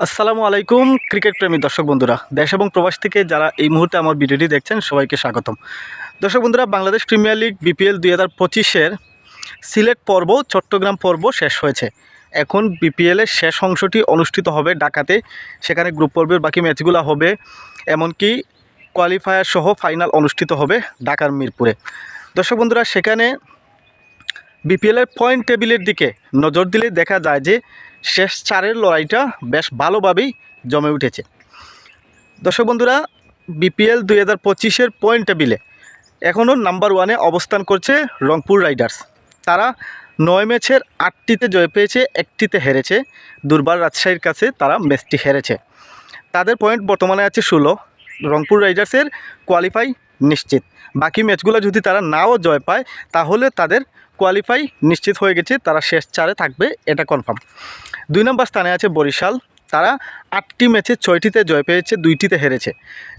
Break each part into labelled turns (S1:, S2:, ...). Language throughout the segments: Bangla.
S1: আসসালামু আলাইকুম, ক্রিকেট প্রেমী দর্শক বন্ধুরা। দেশ এবং প্রবাস থেকে যারা এই মুহূর্তে আমার ভিডিওটি দেখছেন, সবাইকে স্বাগতম। দর্শক বন্ধুরা, বাংলাদেশ প্রিমিয়ার লিগ বিপিএল দুই হাজার পঁচিশের সিলেট পর্ব, চট্টগ্রাম পর্ব শেষ হয়েছে। এখন বিপিএলের শেষ অংশটি অনুষ্ঠিত হবে ঢাকাতে। সেখানে গ্রুপ পর্বের বাকি ম্যাচগুলো হবে, এমনকি কোয়ালিফায়ার সহ ফাইনাল অনুষ্ঠিত হবে ঢাকার মিরপুরে। দর্শক বন্ধুরা, সেখানে বিপিএলের পয়েন্ট টেবিলের দিকে নজর দিলে দেখা যায় যে শেষ চারের লড়াইটা বেশ ভালোভাবেই জমে উঠেছে। দর্শক বন্ধুরা, বিপিএল দুই হাজার পঁচিশের পয়েন্ট টেবিলে এখনও নাম্বার ওয়ানে অবস্থান করছে রংপুর রাইডার্স। তারা নয় ম্যাচের আটটিতে জয় পেয়েছে, একটিতে হেরেছে। দুর্বার রাজশাহীর কাছে তারা ম্যাচটি হেরেছে। তাদের পয়েন্ট বর্তমানে আছে ষোলো। রংপুর রাইডার্সের কোয়ালিফাই নিশ্চিত। বাকি ম্যাচগুলো যদি তারা নাও জয় পায়, তাহলে তাদের কোয়ালিফাই নিশ্চিত হয়ে গেছে, তারা শেষ চারে থাকবে, এটা কনফার্ম দুই নম্বর স্থানে আছে বরিশাল। তারা আটটি ম্যাচে ছয়টিতে জয় পেয়েছে, দুইটিতে হেরেছে,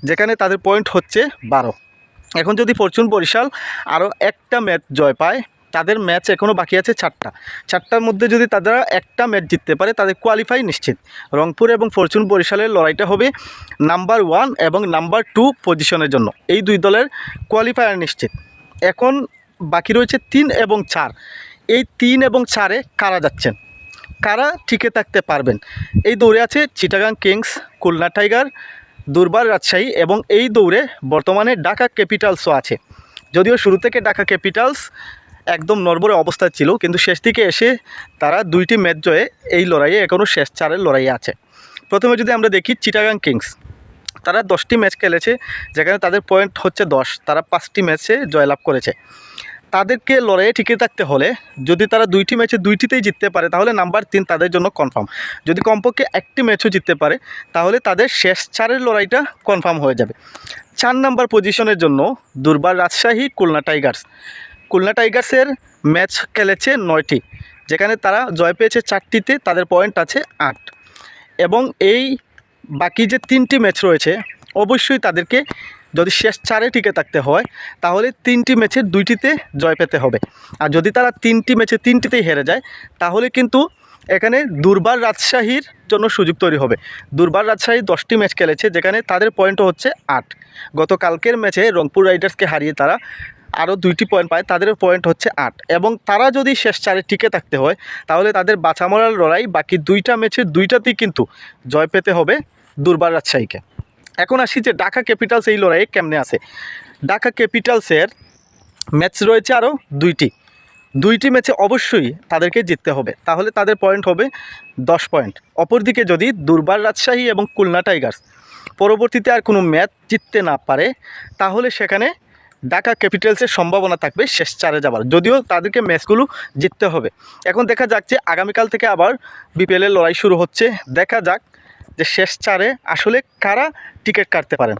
S1: যেখানে তাদের পয়েন্ট হচ্ছে বারো। এখন যদি ফরচুন বরিশাল আরও একটা ম্যাচ জয় পায় তাদের ম্যাচ এখনও বাকি আছে চারটা। চারটার মধ্যে যদি তারা একটা ম্যাচ জিততে পারে, তাদের কোয়ালিফাই নিশ্চিত। রংপুর এবং ফরচুন বরিশালের লড়াইটা হবে নাম্বার ওয়ান এবং নাম্বার টু পজিশনের জন্য। এই দুই দলের কোয়ালিফায়ার নিশ্চিত। এখন বাকি রয়েছে তিন এবং চার। এই তিন এবং চারে কারা যাচ্ছেন? কারা টিকে থাকতে পারবেন? এই দৌড়ে আছে চিটাগাং কিংস, খুলনা টাইগার, দুর্বার রাজশাহী এবং এই দৌড়ে বর্তমানে ঢাকা ক্যাপিটালসও আছে। যদিও শুরু থেকে ঢাকা ক্যাপিটালস একদম নরবরে অবস্থায় ছিল, কিন্তু শেষ দিকে এসে তারা দুইটি ম্যাচ জয়ে এই লড়াইয়ে এখনও শেষ চারের লড়াইয়ে আছে। প্রথমে যদি আমরা দেখি চিটাগাং কিংস, তারা দশটি ম্যাচ খেলেছে, যেখানে তাদের পয়েন্ট হচ্ছে দশ, তারা পাঁচটি ম্যাচে জয়লাভ করেছে। তাদেরকে লড়াইয়ে টিকে থাকতে হলে যদি তারা দুইটি ম্যাচে দুইটিতেই জিততে পারে, তাহলে নাম্বার তিন তাদের জন্য কনফার্ম। যদি কমপক্ষে একটি ম্যাচও জিততে পারে, তাহলে তাদের শেষ চারের লড়াইটা কনফার্ম হয়ে যাবে। চার নাম্বার পজিশনের জন্য দুর্বার রাজশাহী, খুলনা টাইগার্স। খুলনা টাইগার্সের ম্যাচ খেলেছে নয়টি, যেখানে তারা জয় পেয়েছে চারটিতে, তাদের পয়েন্ট আছে আট। এবং এই বাকি যে তিনটি ম্যাচ রয়েছে, অবশ্যই তাদেরকে যদি শেষ চারে টিকে থাকতে হয়, তাহলে তিনটি ম্যাচে দুইটিতে জয় পেতে হবে। আর যদি তারা তিনটি ম্যাচে তিনটিতেই হেরে যায়, তাহলে কিন্তু এখানে দুর্বার রাজশাহীর জন্য সুযোগ তৈরি হবে। দুর্বার রাজশাহী দশটি ম্যাচ খেলেছে, যেখানে তাদের পয়েন্টও হচ্ছে আট। গতকালকের ম্যাচে রংপুর রাইডার্সকে হারিয়ে তারা আরও দুইটি পয়েন্ট পায়, তাদের পয়েন্ট হচ্ছে আট। এবং তারা যদি শেষ চারে টিকে থাকতে হয়, তাহলে তাদের বাছামরার লড়াই বাকি দুইটা ম্যাচে দুইটাতেই কিন্তু জয় পেতে হবে দুর্বার রাজশাহীকে। এখন আসি যে ঢাকা ক্যাপিটালস এই লড়াইয়ে কেমনে আছে। ঢাকা ক্যাপিটালসের ম্যাচ রয়েছে আরও দুইটি। দুইটি ম্যাচে অবশ্যই তাদেরকে জিততে হবে। তাহলে তাদের পয়েন্ট হবে দশ পয়েন্ট অপরদিকে যদি দুর্বার রাজশাহী এবং খুলনা টাইগার্স পরবর্তীতে আর কোনো ম্যাচ জিততে না পারে, তাহলে সেখানে ঢাকা ক্যাপিটালসের সম্ভাবনা থাকবে শেষ চারে যাবার। যদিও তাদেরকে ম্যাচগুলো জিততে হবে। এখন দেখা যাক যে আগামীকাল থেকে আবার বিপিএলের লড়াই শুরু হচ্ছে। দেখা যাক যে শেষ চারে আসলে কারা টিকিট কাটতে পারেন।